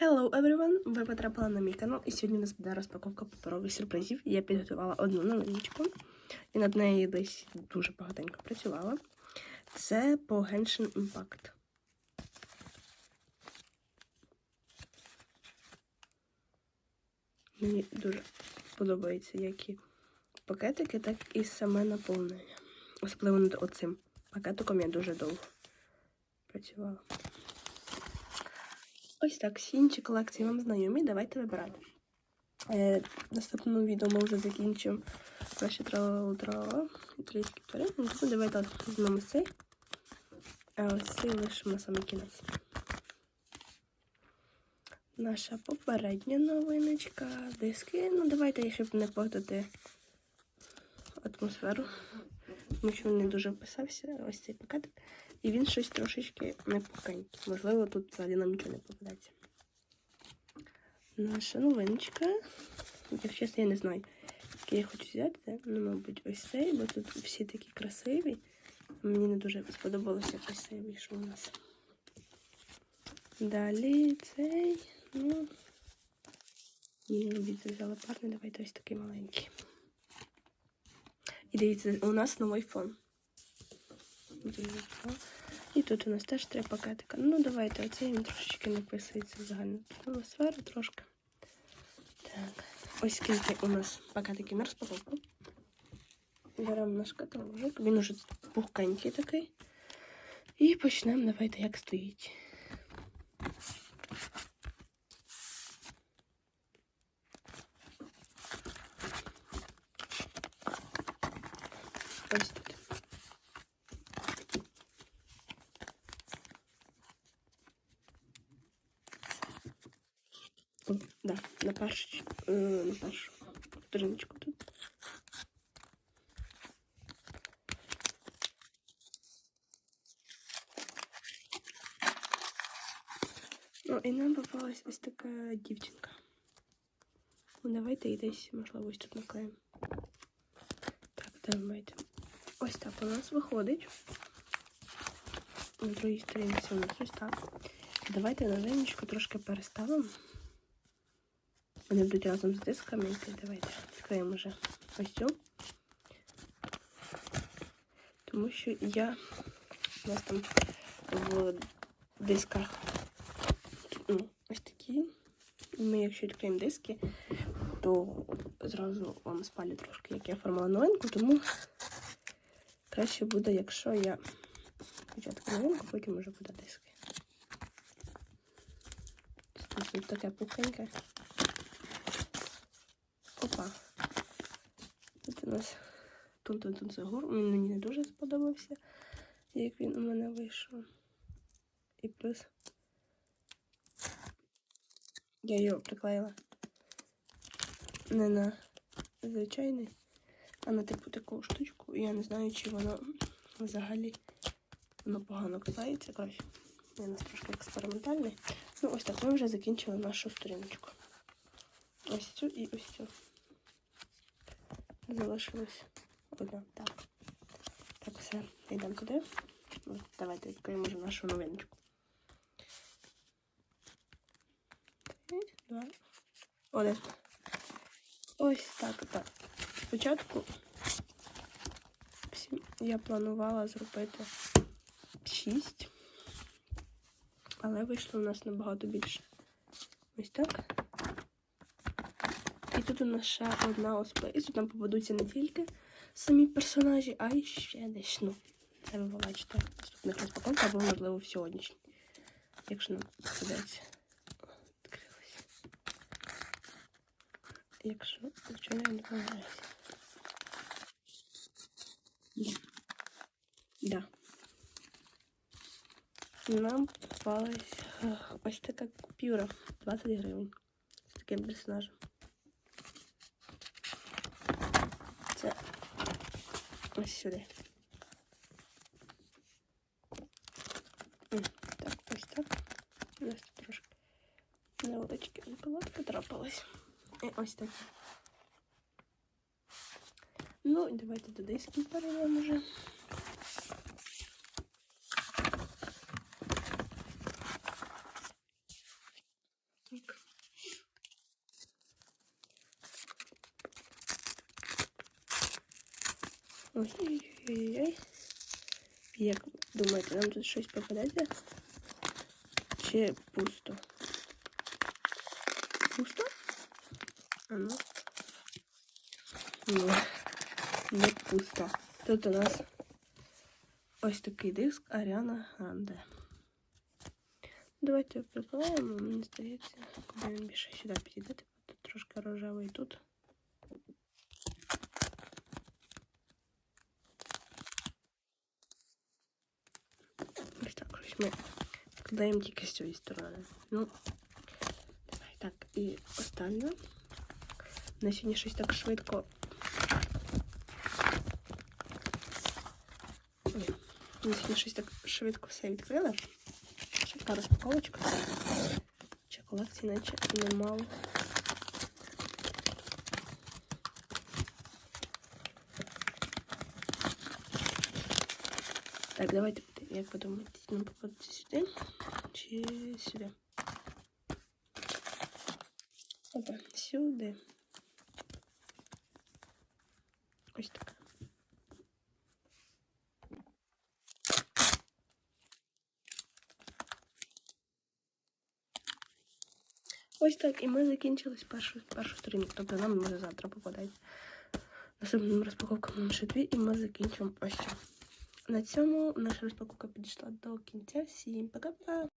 Hello everyone! Ви потрапили на мій канал, і сьогодні у нас буде розпаковка паперових сюрпризів. Я підготувала одну новиночку, і над нею десь дуже багатенько працювала. Це по Genshin Impact. Мені дуже подобається як і пакетики, так і саме наповнення. Особливо над оцим пакетиком я дуже довго працювала. Ось так, всі інші колекції вам знайомі, давайте вибирати. Е, наступному відео ми вже закінчимо наші трала італійські тварини. Ну, давайте от візьмемо цей. А ось цей лишимо саме кінець. Наша попередня новиночка. Диски. Ну, давайте, щоб не портити атмосферу. Тому що він не дуже вписався, ось цей пакетик. І він щось трошечки непухенький. Можливо, тут взагалі нам нічого не попадається. Наша новиночка. Якщо чесно, я не знаю, який я хочу взяти. Ну, мабуть, ось цей, бо тут всі такі красиві. Мені не дуже сподобалося ось цей вийшов у нас. Далі цей, ну. Ні, обіцяю, взяла парний, давайте ось такий маленький. І дивіться, у нас новий фон. І тут у нас теж три пакетика. Ну, давайте, оцей він трошечки вписується в атмосферу трошки. Так, ось скільки у нас пакетиків на розпаковку. Беремо наш каталожик, він уже пухкенький такий. І почнемо, давайте, як стоїть. Ось тут. О, да, на першу, е, на першу сторіночку тут. Ну, і нам попалась ось така дівчинка. Ну, давайте і десь, можливо, ось тут наклеїмо. Так, давайте. Ось так у нас виходить. На другій сторінці у нас ось так. Давайте новиночку трошки переставимо. Вони будуть разом з дисками йти. Давайте відкриємо вже ось цю. Тому що я у нас там в дисках ну, ось такі. Ми, якщо відкриємо диски, то зразу вам спалю трошки, як я оформила новинку, тому краще буде, якщо я спочатку новинку, потім вже буде диски. Тут таке пухеньке. Опа. Тут у нас тун тун Загур. Він мені не дуже сподобався, як він у мене вийшов. І плюс я його приклеїла не на звичайний, а на типу таку штучку. І я не знаю, чи воно взагалі воно погано клеїться. Коротше, я нас трошки експериментальний. Ну, ось так ми вже закінчили нашу сторіночку. Ось цю і ось цю. Залишилось одна. Так. Так, все, йдемо туди. От, давайте відкриємо вже нашу новиночку. Три, два, один. Ось так, так. Спочатку я планувала зробити 6, але вийшло у нас набагато більше. Ось так. Тут у нас ще одна оспа. І тут там попадуться не тільки самі персонажі, а й ще десь. Ну, це ви побачите наступних розпаковках або, можливо, в сьогоднішній. Якщо нам попадеться. Відкрилось. Якщо, звичайно, не помиляюся. Да. Да. Нам попалась е, ось така купюра 20 гривень з таким персонажем. ось сюди. М, Так, ось так. У нас тут трошки невеличкі накладки трапилась. І ось так. Ну, і давайте до дисків перейдемо вже. Ой-ой-ой. Як думаєте, нам тут щось попадеться? Чи пусто? Пусто? А ну. Ні, не пусто. Тут у нас ось такий диск Аріана Гранде. Давайте прикладаємо, мені здається, куди він більше сюди підійде, типу тут трошки рожевий тут. Ось так, ось ми вкладаємо тільки з цієї сторони. Ну, давай так, і останнє. На сьогодні щось так швидко. Ой, На сьогодні щось так швидко все відкрили. Ще така розпаковочка. Чи колекції наче немало. Так, давайте, як ви думаєте, нам попадеться сюди чи сюди? Опа, сюди. Ось так. Ось так, і ми закінчили першу, першу сторінку. Тобто нам може завтра попадати. Наступним розпаковкам нам ще дві, і ми закінчимо ось цю. На цьому наша розпаковка підійшла до кінця. Всім пока-пока!